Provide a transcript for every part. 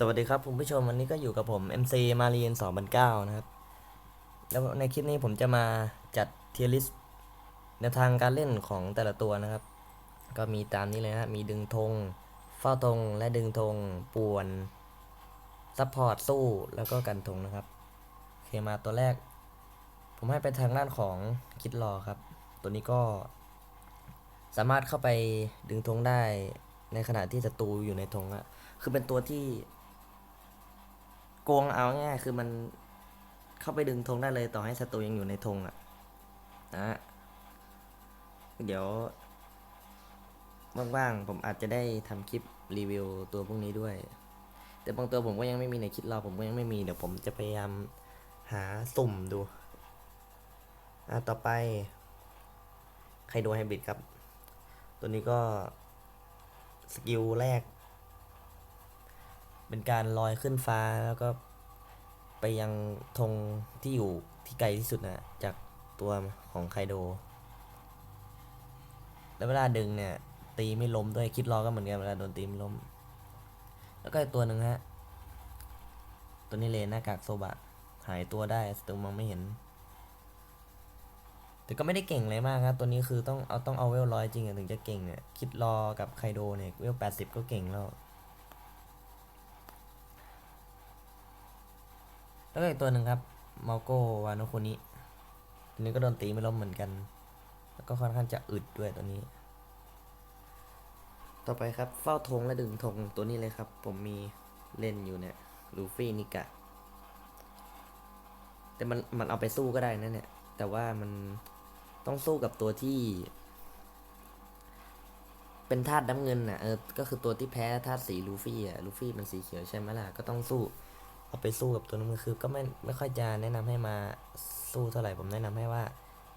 สวัสดีครับคุณผู้ชมวันนี้ก็อยู่กับผม MC มาเรียน2009นะครับ แล้วในคลิปนี้ผมจะมาจัดเทียริสในวทางการเล่นของแต่ละตัวนะครับ ก็มีตามนี้เลยนะฮะมีดึงธงเฝ้าธงและดึงธงป่วนซัพพอร์ตสู้แล้วก็กันธงนะครับโอเคมาตัวแรก ผมให้ไปทางด้านของคิดรอครับ ตัวนี้ก็สามารถเข้าไปดึงธงได้ในขณะที่ศัตรูอยู่ในธงอะคือเป็นตัวที่ โกงเอาง่ายคือมันเข้าไปดึงธงได้เลยต่อให้ศัตรูยังอยู่ในธงอะนะฮะเดี๋ยวว่างๆผมอาจจะได้ทำคลิปรีวิวตัวพวกนี้ด้วย แต่บางตัวผมก็ยังไม่มีในคิดเราผมก็ยังไม่มีเดี๋ยวผมจะพยายามหาสุ่มดูอะต่อไปไคโดไฮบริดครับ ตัวนี้ก็ สกิลแรก เป็นการลอยขึ้นฟ้าแล้วก็ไปยังธงที่อยู่ที่ไกลที่สุดนะจากตัวของไคโด แล้วเวลาดึงเนี่ย ตีไม่ล้มด้วยคิดรอก็เหมือนกันเวลาโดนตีไม่ล้ม แล้วก็ตัวหนึ่งฮะ ตัวนี้เลยหน้ากากโซบะ หายตัวได้สตูมองไม่เห็น แต่ก็ไม่ได้เก่งเลยมากครับ ตัวนี้คือต้องเอาต้องเอาเวลร้อยจริงถึงจะเก่งเนี่ยคิดรอกับไคโดเนี่ยเวลแปดสิบก็เก่งแล้ว แล้วก็อีกตัวหนึ่งครับมาโกวานโคนิตัวนี้ก็โดนตีไม่ล้มเหมือนกัน แล้วก็ค่อนข้างจะอึดด้วยตัวนี้ ต่อไปครับเฝ้าธงและดึงธงตัวนี้เลยครับ ผมมีเล่นอยู่เนี่ยลูฟี่นิกะ แต่มันมันเอาไปสู้ก็ได้นะเนี่ย แต่ว่ามันต้องสู้กับตัวที่ เป็นธาตุน้ำเงินน่ะเออก็คือตัวที่แพ้ธาตุสีลูฟี่อะลูฟี่มันสีเขียวใช่ไหมล่ะก็ต้องสู้ เอาไปสู้กับตัวน้ำเงินคือก็ไม่ไม่ค่อยจะแนะนำให้มาสู้เท่าไหร่ผมแนะนำให้ว่า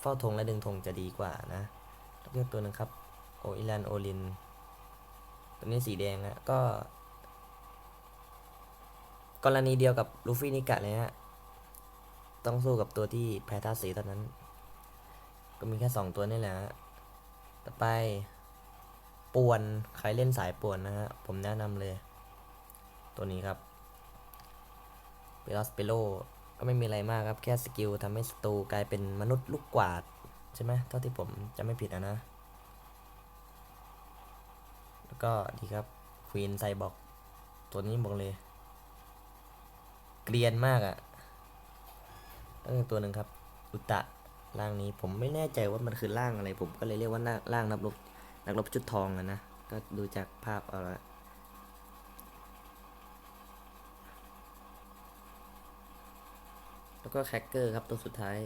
เฝ้าธงและดึงธงจะดีกว่านะแล้วก็ตัวนึงครับโออิลันโอลิน ตัวนี้สีแดงอะก็ กรณีเดียวกับลูฟี่นิกะเลยฮะต้องสู้กับตัวที่แพ้ธาตุสีเท่านั้น ก็มีแค่สองตัวนี่แหละต่อไปป่วนใครเล่นสายป่วนนะฮะผมแนะนำเลย ตัวนี้ครับ เปลอสเปโลก็ไม่มีอะไรมากครับ แค่สกิลทำให้ศัตรูกลายเป็นมนุษย์ลูกกวาด ใช่ไหมเท่าที่ผมจะไม่ผิดอะนะ แล้วก็ดีครับควีนไซบอกตัวนี้บอกเลย เกรียนมากอะ่ะเออตัวหนึ่งครับ อุตะร่างนี้ผมไม่แน่ใจว่ามันคือร่างอะไร ผมก็เลยเรียกว่าหน้าร่างนักรบนักรบชุดทองอะนะ ก็ดูจากภาพเอาละ แล้วก็แคคเกอร์ครับตัวสุดท้าย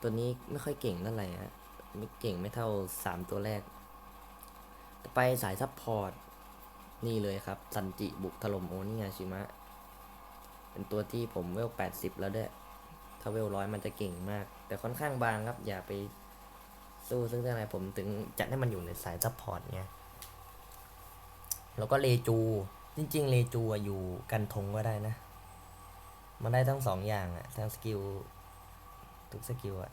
ตัวนี้ไม่ค่อยเก่งเท่าไหร่ฮะไม่เก่งไม่เท่าสามตัวแรก ต่อไปสายซัพพอร์ต นี่เลยครับ ซันจิบุกถล่มโอนิงาชิมะ เป็นตัวที่ผมเวลแปดสิบแล้วด้วย ถ้าเวลร้อยมันจะเก่งมาก แต่ค่อนข้างบางครับ อย่าไปสู้ซึ่งอะไรผมถึงจัดให้มันอยู่ในสายซัพพอร์ตไงแล้วก็เลจู จริง ๆ เลจูอยู่กันทงก็ได้นะ มันได้ทั้งสองอย่างอะทั้งสกิลทุกสกิลอะ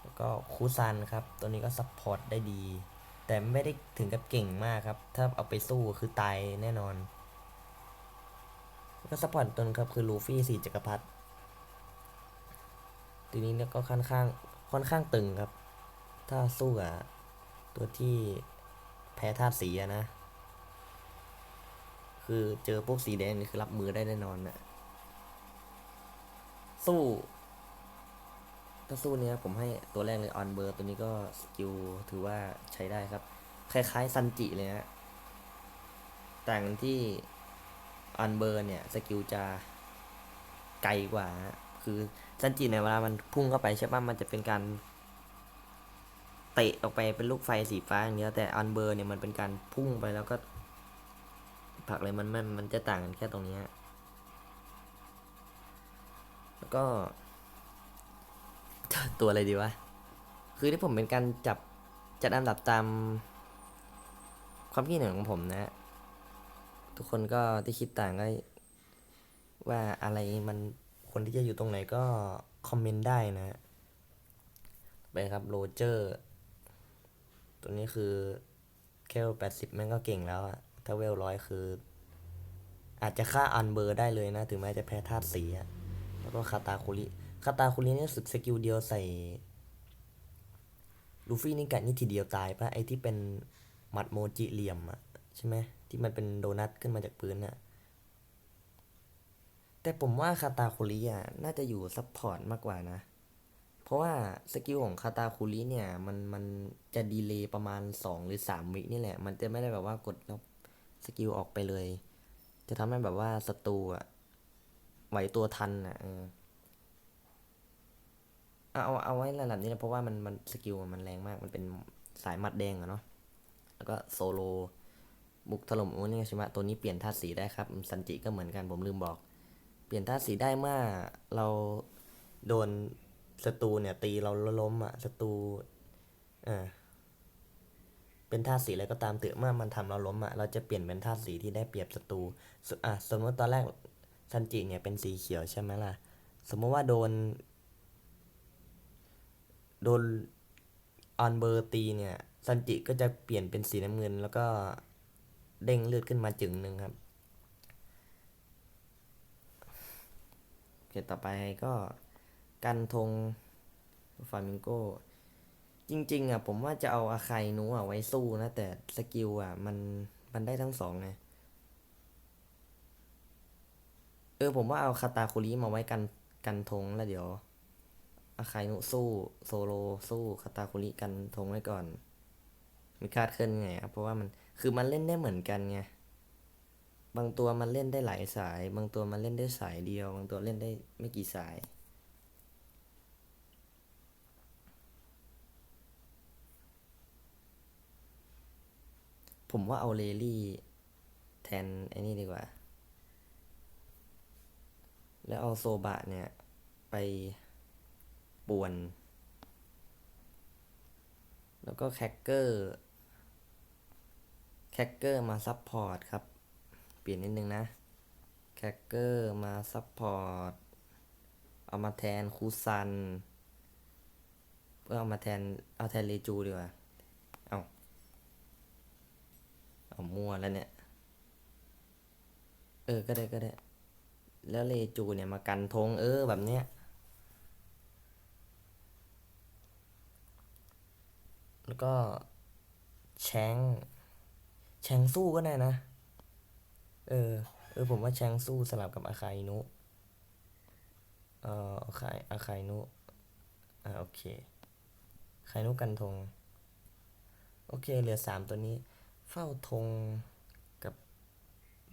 แล้วก็คูซันครับ ตัวนี้ก็ซัพพอร์ตได้ดี แต่ไม่ได้ถึงกับเก่งมากครับ ถ้าเอาไปสู้คือตายแน่นอนแล้วก็ซัพพอร์ตตัวนึงครับคือลูฟี่สี่จักรพรรดิตัวนี้เนี่ยก็ค่อนข้างค่อนข้างตึงครับ ถ้าสู้กับตัวที่แพ้ธาตุสีอะนะ คือเจอพวกสีแดงนี่คือรับมือได้แน่นอนนะสู้ถ้าสู้เนี้ยผมให้ตัวแรกเลยออนเบอร์ตัวนี้ก็สกิลถือว่าใช้ได้ครับ คล้ายๆซันจิเลยฮะต่างที่ออนเบอร์เนี่ยสกิลจะไกลกว่า คือซันจิเนี่ยเวลามันพุ่งเข้าไปใช่ป่ะมันจะเป็นการเตะออกไปเป็นลูกไฟสีฟ้าอย่างเดียวแต่ออนเบอร์เนี่ยมันเป็นการพุ่งไปแล้วก็ ผลักเลยมันมันมันจะต่างกันแค่ตรงนี้ฮะแล้วก็ ตัวอะไรดีวะ คือที่ผมเป็นการจับจัดอันดับตาม ความคิดเห็นของผมนะ ทุกคนก็ที่คิดต่างก็ว่าอะไรมันคนที่จะอยู่ตรงไหนก็คอมเมนต์ได้นะ ไปครับโรเจอร์ ตัวนี้คือแค่แปดสิบแมันก็เก่งแล้วอะ ถ้าเวลร้อยคือ อาจจะฆ่าอันเบอร์ได้เลยนะ ถึงแม้จะแพ้ธาตุสีอะแล้วก็คาตาคุริคาตาคุรินี่สึกสกิลเดียวใส่ลูฟี่นี่กัดนี่ทีเดียวตายปะไอที่เป็นหมัดโมจิเหลี่ยมอะใช่ไหมที่มันเป็นโดนัทขึ้นมาจากพื้นอะแต่ผมว่าคาตาคุริอะน่าจะอยู่ซับพอร์ตมากกว่านะ เพราะว่าสกิลของคาตาคุริเนี่ย มันมันจะดีเลย์ประมาณ 2 หรือ 3 วินี่แหละ มันจะไม่ได้แบบว่ากดแล้ว สกิลออกไปเลย จะทำให้แบบว่าศัตรูอะไหวตัวทันอะเออเอาเอาเอาไว้ระดับนี้นะเพราะว่ามันมันสกิลมันแรงมาก มันเป็นสายมัดแดงอะเนาะแล้วก็โซโลบุกถล่มโอนี่ใช่ไหมตัวนี้เปลี่ยนธาตุสีได้ครับซันจิก็เหมือนกันผมลืมบอก เปลี่ยนธาตุสีได้เมื่อเราโดนศัตรูเนี่ยตีเราล้มอะศัตรูเออ เป็นธาตุสีอะไรก็ตามเถอะเมื่อมันทำเราล้มอะเราจะเปลี่ยนเป็นธาตุสีที่ได้เปรียบศัตรูอะสมมติตอนแรกซันจิเนี่ยเป็นสีเขียวใช่ไหมล่ะ สมมติว่าโดน โดนออนเบอร์ตีเนี่ยซันจิก็จะเปลี่ยนเป็นสีน้ำเงิน แล้วก็เด้งเลือดขึ้นมาจึงหนึ่งครับโอเคต่อไปก็กันธงฟามิงโก จริง ๆ อะ ผมว่าจะเอาอาไคนูอะไว้สู้นะ แต่สกิลอะ มันมันได้ทั้งสองไงเออผมว่าเอาคาตาคุริมาไว้กันกันธงแล้วเดี๋ยวอาคายนุสู้โซโลสู้คาตาคุริกันธงไว้ก่อน มีคาดเคลื่อนไงครับเพราะว่ามันคือมันเล่นได้เหมือนกันไงบางตัวมันเล่นได้หลายสาย บางตัวมันเล่นได้สายเดียว บางตัวเล่นได้ไม่กี่สาย ผมว่าเอาเลลี่แทนไอ้นี่ดีกว่า แล้วเอาโซบะเนี่ย ไปป่วน แล้วก็แคคเกอร์ แคคเกอร์มาซับพอร์ตครับ เปลี่ยนนิดนึงนะ แคคเกอร์มาซับพอร์ต เอามาแทนคูซันเพื่อเอามาแทน เอาแทนเลจูดีกว่าเอา เอามั่วแล้วเนี่ย เออก็ได้ก็ได้ แล้วเลจูเนี่ยมากันธงเออแบบเนี้ยแล้วก็แชงแชงสู้ก็ได้นะ เออ เออ ผมว่าแชงสู้สลับกับอาคาอินุ เอ่ออาคาอาคาอินุ อ่าโอเคอาคาอินุกันธง โอเค เหลือสามตัวนี้ เฝ้าธงกับ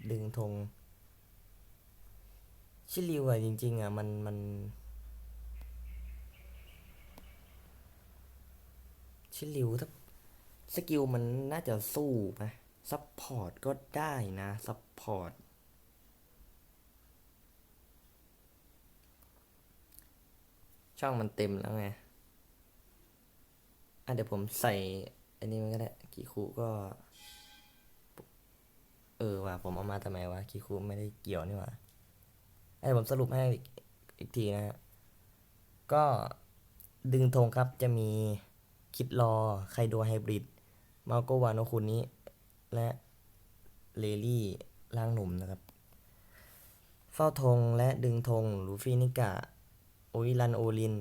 ดึงธง ชิลิวอะจริง ๆอะมันมัน ชิลิวถ้าสกิลมันน่าจะสู้ไหมซัพพอร์ตก็ได้นะซัพพอร์ตช่องมันเต็มแล้วไง อะเดี๋ยวผมใส่ อันนี้มันก็ได้ กี่คูก็ เออว่ะผมเอามาทำไมวะกีคูไม่ได้เกี่ยวนี่หว่าไอ้ผมสรุปให้อีกทีนะฮะก็ดึงธงครับจะมีคิดรอไคโดไฮบริดมาโกวาโนคุนิและเลลี่ร่างหนุ่มนะครับ เฝ้าธงและดึงธงลูฟี่นิกะ โอวิลันโอลิน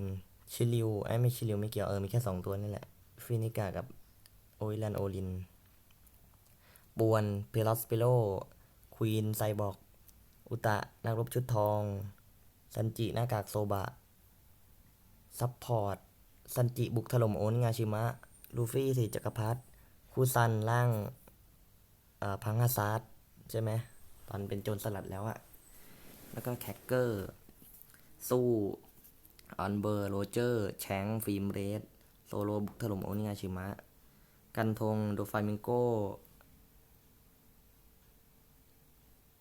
ชิลิวไอ้ไม่ชิลิวไม่เกี่ยวเออมีแค่สองตัวนี่แหละฟินิกากับโอวิลันโอลิน บวนเพลอสเปโลควีนไซบอร์กอุตะนักรบชุดทอง ซันจิหน้ากากโซบะ ซัพพอร์ต ซันจิบุกถล่มโอนงาชิมะ ลูฟี่สีจักรพรรดิคูซันร่างพังฮาซาร์ดใช่ไหม ตอนเป็นโจรสลัดแล้วอะแล้วก็แคคเกอร์ สู้ออนเบอร์โรเจอร์ แชงฟิล์มเรส โซโลบุกถล่มโอนงาชิมะ กันทง โดฟามิงโก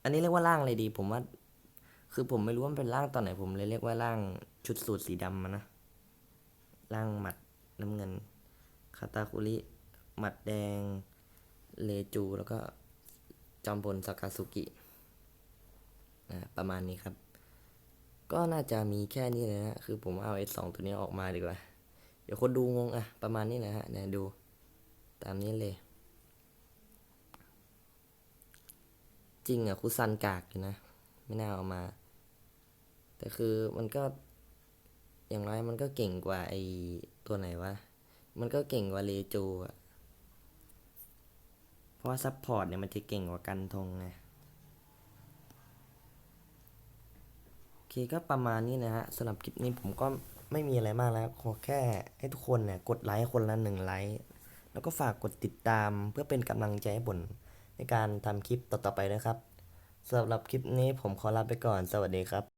อันนี้เรียกว่าร่างอะไรดี ผมว่า คือผมไม่รู้ว่ามันเป็นร่างตอนไหน ผมเลยเรียกว่าร่างชุดสูทสีดำมานะ ร่างหมัดน้ำเงิน คาตาคุริ หมัดแดง เลจู แล้วก็จอมพลสากาสุกิประมาณนี้ครับ ก็น่าจะมีแค่นี้เลยนะ คือผมเอาไอ้สองตัวนี้ออกมาดีกว่า เดี๋ยวคนดูงงอะประมาณนี้แหละฮะเนี่ยดู ตามนี้เลย จริงอะคุซันกากอยู่นะ ไม่น่าเอามา แต่คือมันก็ อย่างไรมันก็เก่งกว่าไอตัวไหนวะ มันก็เก่งกว่าเลโจอะ เพราะว่าซัพพอร์ตเนี่ยมันจะเก่งกว่ากันทงไงโอเคก็ประมาณนี้นะฮะสำหรับคลิปนี้ผมก็ไม่มีอะไรมากแล้วขอแค่ให้ทุกคนเนี่ยกดไลค์คนละหนึ่งไลค์แล้วก็ฝากกดติดตามเพื่อเป็นกำลังใจให้บน ในการทำคลิปต่อๆไปนะครับสำหรับคลิปนี้ผมขอลาไปก่อน สวัสดีครับ